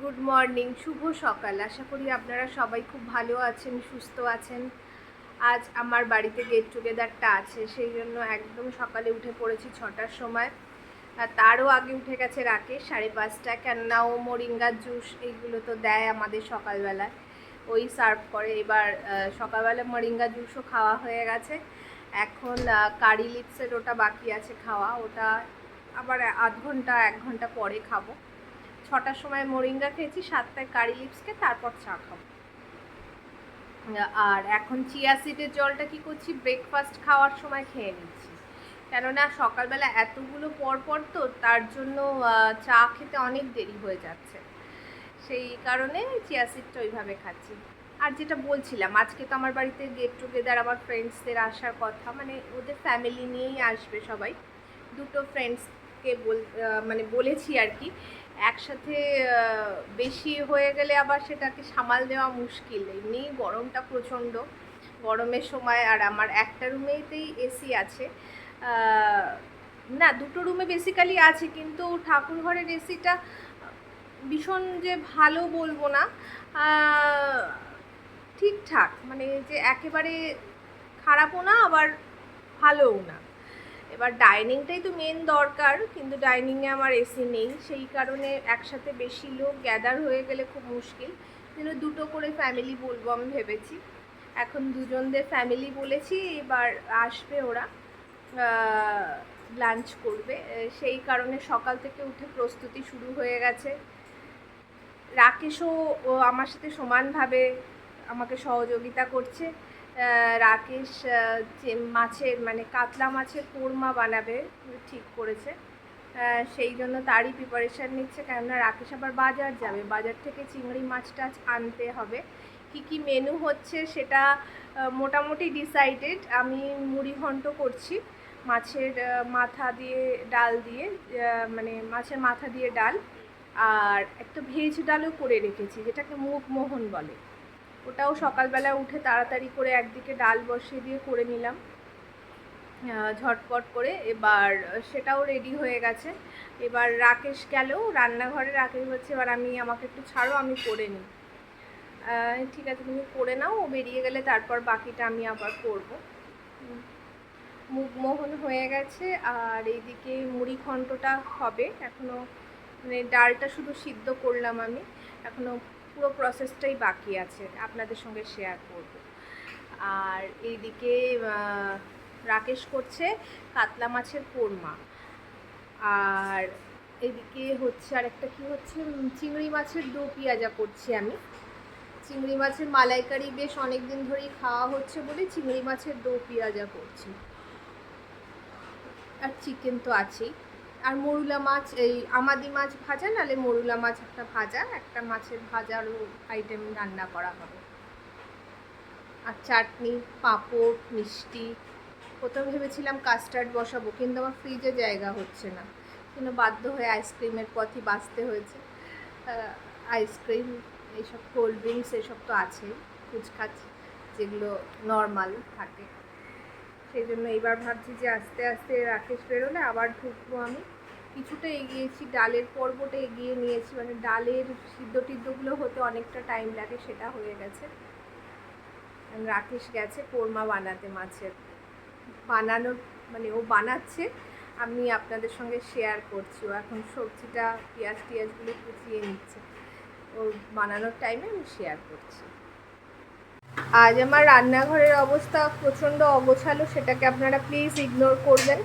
Good morning শুভ সকাল। আশা করি আপনারা সবাই খুব ভালো আছেন, সুস্থ আছেন। আজ আমার বাড়িতে গেট টুগেদারটা আছে, সেই জন্য একদম সকালে উঠে পড়েছি ছটার সময়। তারও আগে উঠে গেছে রাকেশ, সাড়ে পাঁচটা। কেননা ও মোরিঙ্গার জুস এইগুলো তো দেয় আমাদের সকালবেলায়। ওই সার্ভ করে। এবার সকালবেলা মোরিঙ্গা জুসও খাওয়া হয়ে গেছে। এখন কারি লিপসের ওটা বাকি আছে খাওয়া। ওটা আবার আধ ঘণ্টা, এক ঘণ্টা পরে খাব। ছটার সময় মোরিঙ্গা খেয়েছি, সাতটায় কারি লিপসকে, তারপর চা খাব। আর এখন চিয়া সিডের জলটা কি করছি? ব্রেকফাস্ট খাওয়ার সময় খেয়ে নিচ্ছি। কেননা সকালবেলা এতগুলো পর পর তো, তার জন্য চা খেতে অনেক দেরি হয়ে যাচ্ছে। সেই কারণে চিয়া সিডটা ওইভাবে খাচ্ছি। আর যেটা বলছিলাম, আজকে তো আমার বাড়িতে গেট টুগেদার আমার ফ্রেন্ডসদের আসার কথা মানে ওদের ফ্যামিলি নিয়েই আসবে সবাই। দুটো ফ্রেন্ডসকে বল মানে বলেছি আর কি। একসাথে বেশি হয়ে গেলে আবার সেটাকে সামাল দেওয়া মুশকিল। এমনি গরমটা প্রচণ্ড। গরমের সময় আর আমার একটা রুমেতেই এসি আছে। না, দুটো রুমে বেসিক্যালি আছে, কিন্তু ঠাকুর ঘরের এসিটা ভীষণ যে ভালো বলব না। ঠিকঠাক। মানে যে একেবারে খারাপও না, আবার ভালোও না। এবার ডাইনিংটাই তো মেন দরকার, কিন্তু ডাইনিংয়ে আমার এসি নেই। সেই কারণে একসাথে বেশি লোক গ্যাদার হয়ে গেলে খুব মুশকিল। কিন্তু দুটো করে ফ্যামিলি বলব আমি ভেবেছি। এখন দুজনদের ফ্যামিলি বলেছি, এবার আসবে ওরা লাঞ্চ করবে। সেই কারণে সকাল থেকে উঠে প্রস্তুতি শুরু হয়ে গেছে। রাকেশও আমার সাথে সমানভাবে আমাকে সহযোগিতা করছে। রাকেশ যে মাছের মানে কাতলা মাছের কোরমা বানাবে, ঠিক করেছে। সেই জন্য তারই প্রিপারেশান নিচ্ছে, কেননা রাকেশ আবার বাজার যাবে। বাজার থেকে চিংড়ি মাছটা আনতে হবে। কি কি মেনু হচ্ছে সেটা মোটামুটি ডিসাইডেড আমি মুড়ি ঘন্ট করছি, মাছের মাথা দিয়ে ডাল দিয়ে মানে মাছের মাথা দিয়ে ডাল। আর একটা ভেজ ডালও করে রেখেছি, যেটাকে মুগ মোহন বলে। ওটাও সকালবেলা উঠে তাড়াতাড়ি করে একদিকে ডাল বসিয়ে দিয়ে করে নিলাম। ঝটপট করে এবার সেটাও রেডি হয়ে গেছে। এবার রাকেশ গেলেও রান্নাঘরে রাকেশ হচ্ছে এবার আমি আমাকে একটু ছাড়ো আমি করে নিই। ঠিক আছে তুমি করে নাও ও বেরিয়ে গেলে তারপর বাকিটা আমি আবার করব। উম, মুগমোহন হয়ে গেছে আর এইদিকে মুড়ি ঘন্টটা হবে। এখনও মানে ডালটা শুধু সিদ্ধ করলাম আমি। এখনও পুরো প্রসেসটাই বাকি আছে, আপনাদের সঙ্গে শেয়ার করব। আর এইদিকে রাকেশ করছে কাতলা মাছের কোরমা। আর এদিকে হচ্ছে আরেকটা কি হচ্ছে? চিংড়ি মাছের দো পেঁয়াজা করছি আমি। চিংড়ি মাছের মালাইকারি বেশ অনেক দিন ধরেই খাওয়া হচ্ছে বলে চিংড়ি মাছের দো পেঁয়াজা করছি। আর চিকেন তো আছেই। আর মরুলা মাছ, এই আমাদি মাছ ভাজা, নালে মরুলা মাছ একটা ভাজা, একটা মাছের ভাজারও আইটেম রান্না করা হবে। আর চাটনি, পাঁপড়, মিষ্টি, প্রথম ভেবেছিলাম কাস্টার্ড বসাবো, কিন্তু আমার ফ্রিজে জায়গা হচ্ছে না। কিন্তু বাধ্য হয়ে আইসক্রিমের পথই বাঁচতে হয়েছে। আইসক্রিম এইসব কোল্ড ড্রিঙ্কস এসব তো আছেই ফুচকাচ যেগুলো নর্মাল থাকে। সেই জন্য এবার ভাবছি যে আস্তে আস্তে রাকেশ বেরোলে আবার ঢুকবো আমি। কিছুটা এগিয়েছি, ডালের পর্বটা এগিয়ে নিয়েছি মানে ডালের সিদ্ধ টিদ্ধগুলো হতে অনেকটা টাইম লাগে, সেটা হয়ে গেছে। রাকেশ গেছে কোরমা বানাতে মাছের। বানানোর মানে ও বানাচ্ছে, আমি আপনাদের সঙ্গে শেয়ার করছি। ও এখন সবজিটা, পেঁয়াজ টিয়াজগুলো কুচিয়ে নিচ্ছে। ওর বানানোর টাইমে আমি শেয়ার করছি। আজ আমার রান্নাঘরের অবস্থা প্রচণ্ড অগোছালো সেটাকে আপনারা প্লিজ ইগনোর করবেন।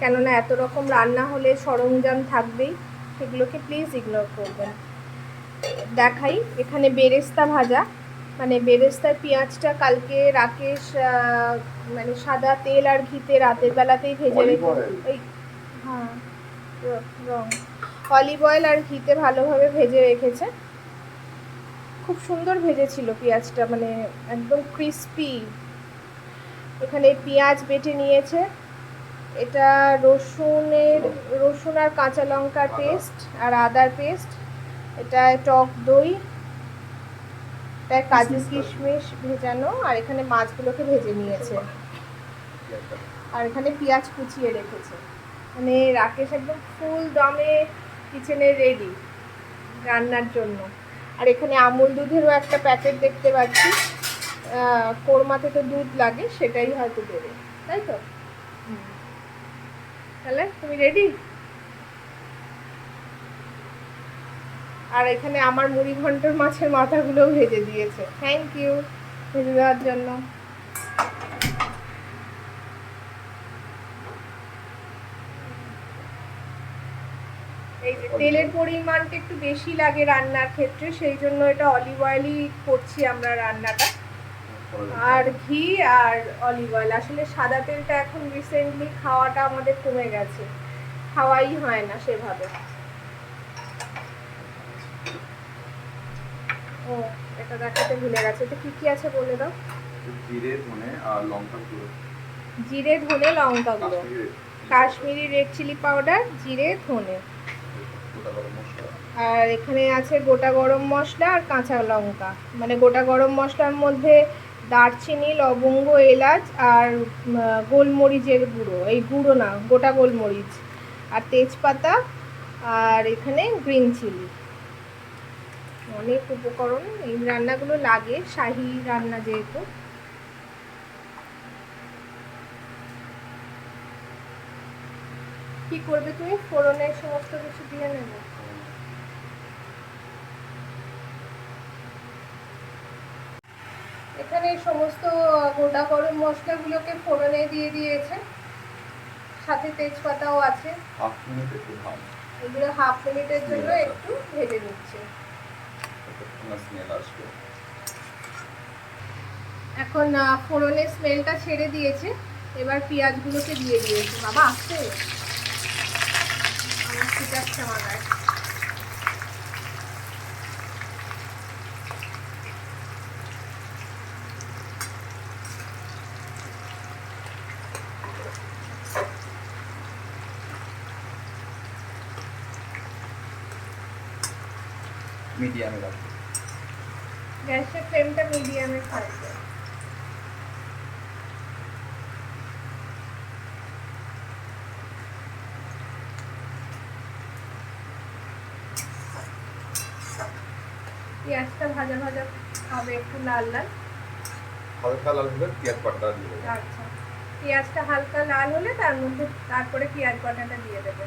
কেননা এত রকম রান্না হলে সরঞ্জাম থাকবেই সেগুলোকে প্লিজ ইগনোর করবেন। দেখাই এখানে বেরেস্তা ভাজা। মানে বেরেস্তার পেঁয়াজটা কালকে রাকেশ মানে সাদা তেল আর ঘিতে রাতের বেলাতেই ভেজে রেখে? এই হ্যাঁ রং অলিভ অয়েল আর ঘিতে ভালোভাবে ভেজে রেখেছে। খুব সুন্দর ভেজেছিল পেঁয়াজটা মানে একদম ক্রিস্পি এখানে পেঁয়াজ বেটে নিয়েছে। এটা রসুনের রসুন আর কাঁচা লঙ্কার পেস্ট আর আদার পেস্ট এটা টক দই এটা কাজু কিশমিশ ভেজানো আর এখানে মাছগুলোকে ভেজে নিয়েছে। আর এখানে পেঁয়াজ কুচিয়ে রেখেছে। মানে রাকেশ একদম ফুল দমে কিচেনে রেডি রান্নার জন্য। আর এখানে আমুল দুধেরও একটা প্যাকেট দেখতে পাচ্ছি। কোরমাতে তো দুধ লাগে, সেটাই হয়তো দেবে। তাই তো। তাহলে, তুমি রেডি আর এখানে আমার মুড়ি ঘণ্টার মাছের মাথাগুলোও ভেজে দিয়েছে। থ্যাংক ইউ ভেজে দেওয়ার জন্য। এই যে তেলের পরিমাণটা একটু বেশি লাগে রান্নার ক্ষেত্রে সেই জন্য এটা অলিভ অয়েলই করছি আমরা রান্নাটা। আর ঘি আর অলিভ অয়েল আসলে সাদা তেলটা এখন রিসেন্টলি খাওয়াটা আমাদের কমে গেছে। খাওয়াই হয় না সেভাবে। ও এটা দেখাতে ভুলে গেছে। তো কি কি আছে বলে দাও? জিরে ধনে আর লঙ্কা গুঁড়ো। জিরে ধনে লঙ্কা গুঁড়ো। কাশ্মীরি রেড চিলি পাউডার জিরে ধনে। আর এখানে আছে গোটা গরম মশলা আর কাঁচা লঙ্কা। মানে গোটা গরম মশলার মধ্যে দারচিনি, লবঙ্গ, এলাচ আর গোলমরিচের গুঁড়ো। এই গুঁড়ো না, গোটা গোলমরিচ। আর তেজপাতা আর এখানে গ্রিন চিলি। অনেক উপকরণ এই রান্নাগুলো লাগে, শাহি রান্না যেহেতু। কি করবে তুমি ফোড়নের সমস্ত কিছু দিয়ে নেবে। এখানে সমস্ত গোটা গরম মশলাগুলোকে ফোড়নে দিয়ে দিয়েছে। সাথে তেজপাতাও আছে। এগুলো হাফ মিনিটের জন্য একটু ভেজে নিচ্ছে। এখন ফোড়নের স্মেলটা ছেড়ে দিয়েছে। এবার পেঁয়াজগুলোকে দিয়ে দিয়েছে। বাবা আসছে? আছে আমার। মিডিয়ামে রাখবে গ্যাসের ফ্লেমটা মিডিয়ামে থাকবে পেঁয়াজটা ভাজা ভাজা হবে একটু লাল লাল। হালকা লাল হলে পেঁয়াজ বাটা দিয়ে দেবে। আচ্ছা। পেঁয়াজটা হালকা লাল হলে তার মধ্যে তারপরে পেঁয়াজ বাটাটা দিয়ে দেবে।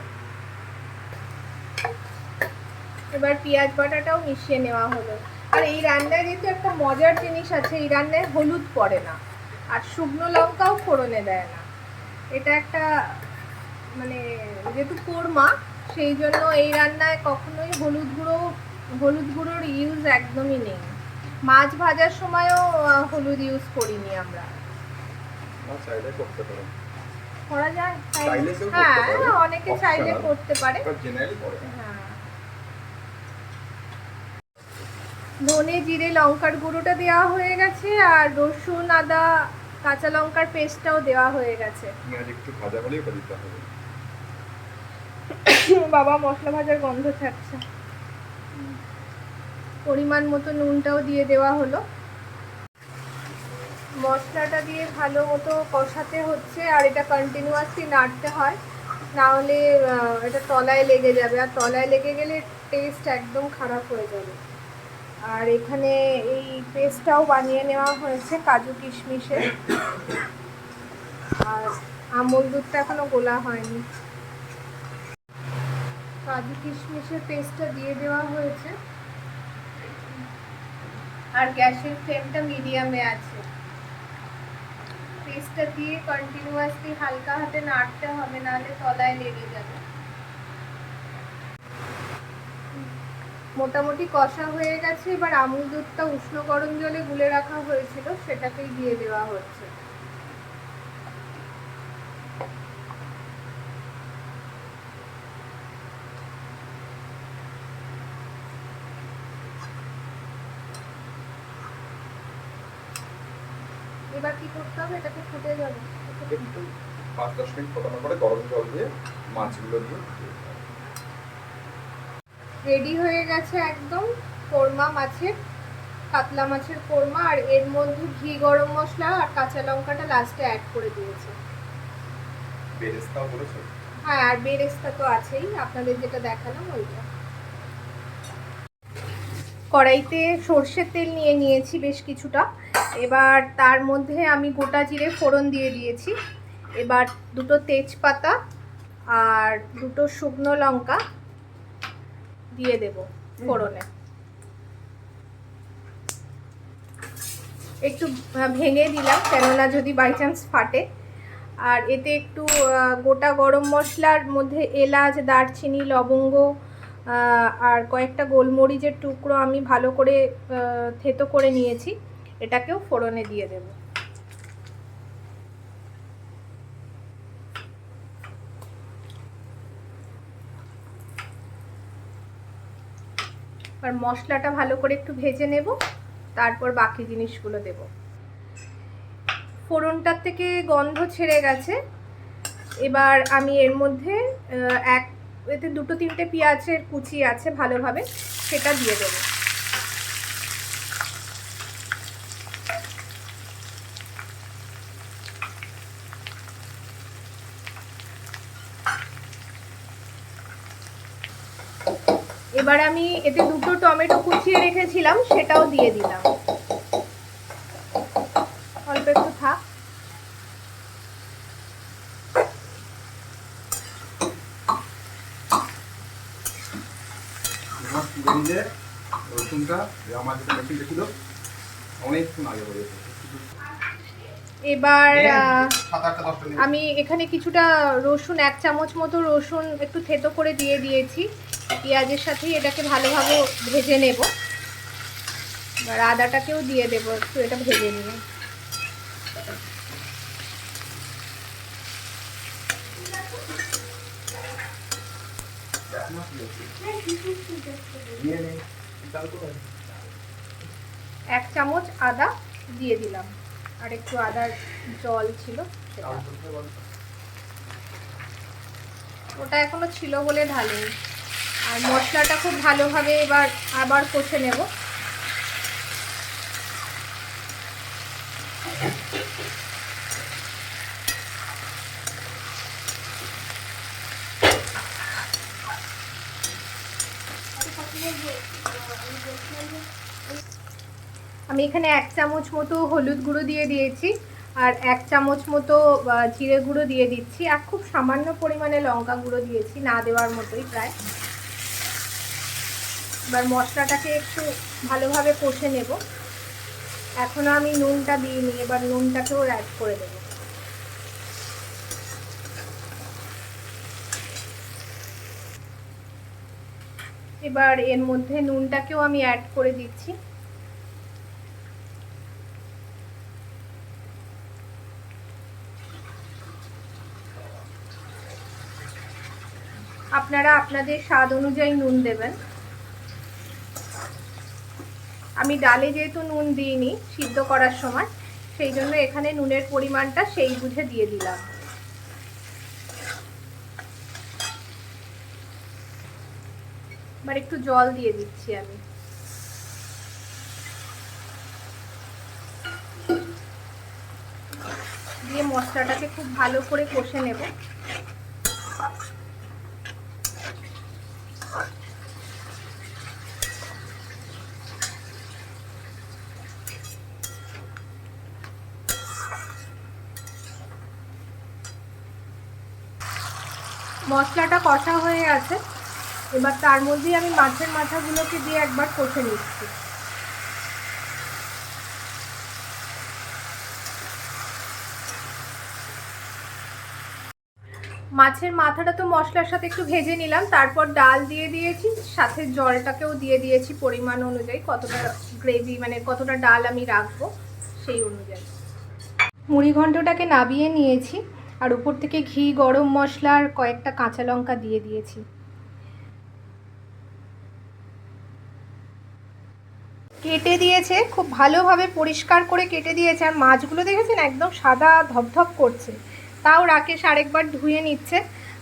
এবার পেঁয়াজ বাটাটাও মিশিয়ে নেওয়া হলো। আর এই রান্নায় যেহেতু একটা মজার জিনিস আছে এই রান্নায় হলুদ পড়ে না। আর শুকনো লঙ্কাও ফোড়নে দেয় না। এটা একটা মানে যেহেতু কোরমা সেই জন্য এই রান্নায় কখনোই হলুদ গুঁড়ো হলুদ গুঁড়োর ইউজ একদমই নেই। মাছ ভাজার সময়ও হলুদ ইউজ করিনি আমরা। করা যায়? হ্যাঁ অনেকে চাইলে করতে পারে। হ্যাঁ। ধনে জিরে লঙ্কার গুঁড়োটা দেওয়া হয়ে গেছে আর রসুন আদা কাঁচা লঙ্কার পেস্টটাও দেওয়া হয়ে গেছে। একটু ভাজা হলেই দিতে হবে। বাবা মশলা ভাজার গন্ধ ছাড়ছে। পরিমাণ মতো নুনটাও দিয়ে দেওয়া হলো। মশলাটা দিয়ে ভালো মতো কষাতে হচ্ছে আর এটা কন্টিনিউয়াসলি নাড়তে হয়। না হলে এটা তলায় লেগে যাবে। আর তলায় লেগে গেলে টেস্ট একদম খারাপ হয়ে যাবে। আর এখানে এই পেস্টটাও বানিয়ে নেওয়া হয়েছে কাজু কিশমিশের। আর আমল দুধটা এখনও গোলা হয়নি। কাজু কিশমিশের পেস্টটা দিয়ে দেওয়া হয়েছে। আর গ্যাসের ফ্লেমটা মিডিয়ামে আছে। পেস্টটা দিয়ে কন্টিনিউয়াসলি হালকা হাতে নাড়তে হবে, নাহলে তলায় লেগে যাবে। মোটামুটি কষা হয়ে গেছে, এবার আমুল দুধটা উষ্ণ গরম জলে গুলে রাখা হয়েছিল, সেটাকেই দিয়ে দেওয়া হচ্ছে। এবার কি করতে হবে? এটাকে ফুটে যাবে। একটু পাঁচ দশ মিনিট ফোটানোর পরে গরম জল দিয়ে মাছগুলো দিয়ে রেডি হয়ে গেছে একদম কোরমা মাছের কাতলা মাছের কোরমা আর এর মধ্যে ঘি গরম মশলা আর কাঁচা লঙ্কাটা লাস্টে অ্যাড করে দিয়েছে। বেরেস্তাও করেছ? হ্যাঁ আর বেরেস্তা তো আছেই। আপনাদের যেটা দেখালাম ওইটা। কড়াইতে সর্ষের তেল নিয়ে নিয়েছি বেশ কিছুটা। এবার তার মধ্যে আমি গোটা জিরে ফোড়ন দিয়ে দিয়েছি। এবার দুটো তেজপাতা আর দুটো শুকনো লঙ্কা দিয়ে দেব ফোড়নে। একটু ভেঙে দিলাম, কেননা যদি বাই চান্স ফাটে। আর এতে একটু গোটা গরম মশলার মধ্যে এলাচ, দারচিনি, লবঙ্গ আর কয়েকটা গোলমরিচের টুকরো আমি ভালো করে থেতো করে নিয়েছি। এটাকেও ফোড়নে দিয়ে দেব। আর মশলাটা ভালো করে একটু ভেজে নেব, তারপর বাকি জিনিসগুলো দেব। ফোড়নটার থেকে গন্ধ ছেড়ে গেছে। এবার আমি এর মধ্যে এক এতে দুটো তিনটে পেঁয়াজের কুচি আছে ভালোভাবে, সেটা দিয়ে দেবো। এবার আমি এতে দুটো টমেটো কুচিয়ে রেখেছিলাম, সেটাও দিয়ে দিলাম। অল্প একটু থাক। বেরিয়ে রসুনটা আমার যেটা মেশিনটা ছিল অনেকক্ষণ আগে এবার সাত আটটা দশটা মিনিট। আমি এখানে কিছুটা রসুন এক চামচ মতো রসুন একটু থেতো করে দিয়ে দিয়েছি। পেঁয়াজের সাথেই এটাকে ভালোভাবে ভেজে নেব। এবার আদাটাকেও দিয়ে দেবো একটু এটা ভেজে নিয়ে নিয়ে নে চাল করে এক চামচ আদা দিয়ে দিলাম। আর একটু আদার জল ছিল ওটা এখনও ছিল বলে ঢালিনি। আর মশলাটা খুব ভালোভাবে এবার আবার কষে নেব। আমি এখানে এক চামচ মতো হলুদ গুঁড়ো দিয়ে দিয়েছি আর এক চামচ মতো জিরে গুঁড়ো দিয়ে দিচ্ছি আর খুব সামান্য পরিমাণে লঙ্কা গুঁড়ো দিয়েছি না দেওয়ার মতোই প্রায়। এবার মশলাটাকে একটু ভালোভাবে কষে নেব। এখনও আমি নুনটা দিইনি, এবার নুনটাকেও অ্যাড করে দেবো। এবার এর মধ্যে নুনটাকেও আমি অ্যাড করে দিচ্ছি। আপনারা আপনাদের স্বাদ অনুযায়ী নুন দেবেন। আমি ডালে যেহেতু নুন দিইনি সিদ্ধ করার সময়, সেই জন্য এখানে নুনের পরিমাণটা সেই বুঝে দিয়ে দিলাম। এবার একটু জল দিয়ে দিচ্ছি আমি। দিয়ে মশলাটাকে খুব ভালো করে কষে নেব। মশলাটা কষা হয়ে আছে এবার তার মধ্যেই আমি মাছের মাথাগুলোকে দিয়ে একবার কষে নিচ্ছি। মাছের মাথাটা তো মশলার সাথে একটু ভেজে নিলাম, তারপর ডাল দিয়ে দিয়েছি, সাথে জলটাকেও দিয়ে দিয়েছি পরিমাণ অনুযায়ী, কতটা গ্রেভি মানে কতটা ডাল আমি রাখব সেই অনুযায়ী। মুড়ি ঘন্টটাকে নাবিয়ে নিয়েছি। আর উপর থেকে ঘি, গরম মশলা আর কয়েকটা কাঁচা লঙ্কা দিয়ে দিয়েছি। কেটে দিয়েছে, খুব ভালোভাবে পরিষ্কার করে কেটে দিয়েছে। আর মাছগুলো দেখেছেন? একদম সাদা ধপধপ করছে। তাও রাকেশ আরেকবার ধুয়ে নিচ্ছে।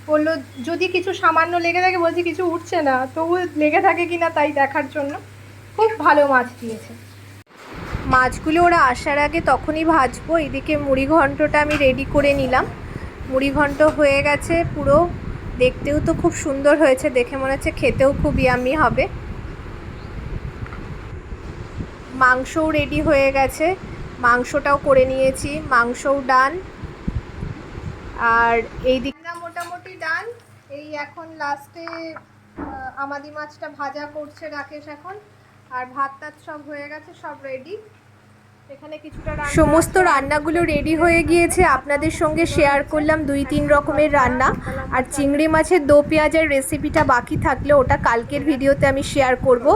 বলল, যদি কিছু সামান্য লেগে থাকে, বলছি, কিছু উঠছে না। তবু লেগে থাকে কি না তাই দেখার জন্য। খুব ভালো মাছ দিয়েছে। মাছগুলো ওরা আসার আগে তখনই ভাজবো। এদিকে মুড়ি ঘন্টটা আমি রেডি করে নিলাম। মুড়ি ঘন্ট হয়ে গেছে, পুরো দেখতেও তো খুব সুন্দর হয়েছে, দেখে মনে হচ্ছে খেতেও খুব ইয়ামি হবে। মাংসও রেডি হয়ে গেছে, মাংসটাও করে নিয়েছি, মাংসও ডান আর এই দিকটা মোটামুটি ডান এই এখন লাস্টে আমাদি মাছটা ভাজা করছে রাকেশ এখন, আর ভাত টাত সব হয়ে গেছে, সব রেডি সমস্ত রান্নাগুলো রেডি হয়ে গিয়েছে। আপনাদের সঙ্গে শেয়ার করলাম দুই তিন রকমের রান্না। আর চিংড়ি মাছের দো পেঁয়াজের রেসিপিটা বাকি থাকলে ওটা কালকের ভিডিওতে আমি শেয়ার করব।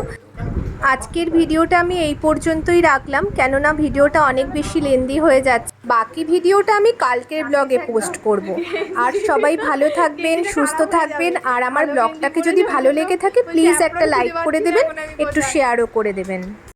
আজকের ভিডিওটা আমি এই পর্যন্তই রাখলাম। কেননা ভিডিওটা অনেক বেশি লেন্দি হয়ে যাচ্ছে। বাকি ভিডিওটা আমি কালকের ব্লগে পোস্ট করব। আর সবাই ভালো থাকবেন সুস্থ থাকবেন। আর আমার ব্লগটাকে যদি ভালো লেগে থাকে প্লিজ একটা লাইক করে দেবেন। একটু শেয়ারও করে দেবেন।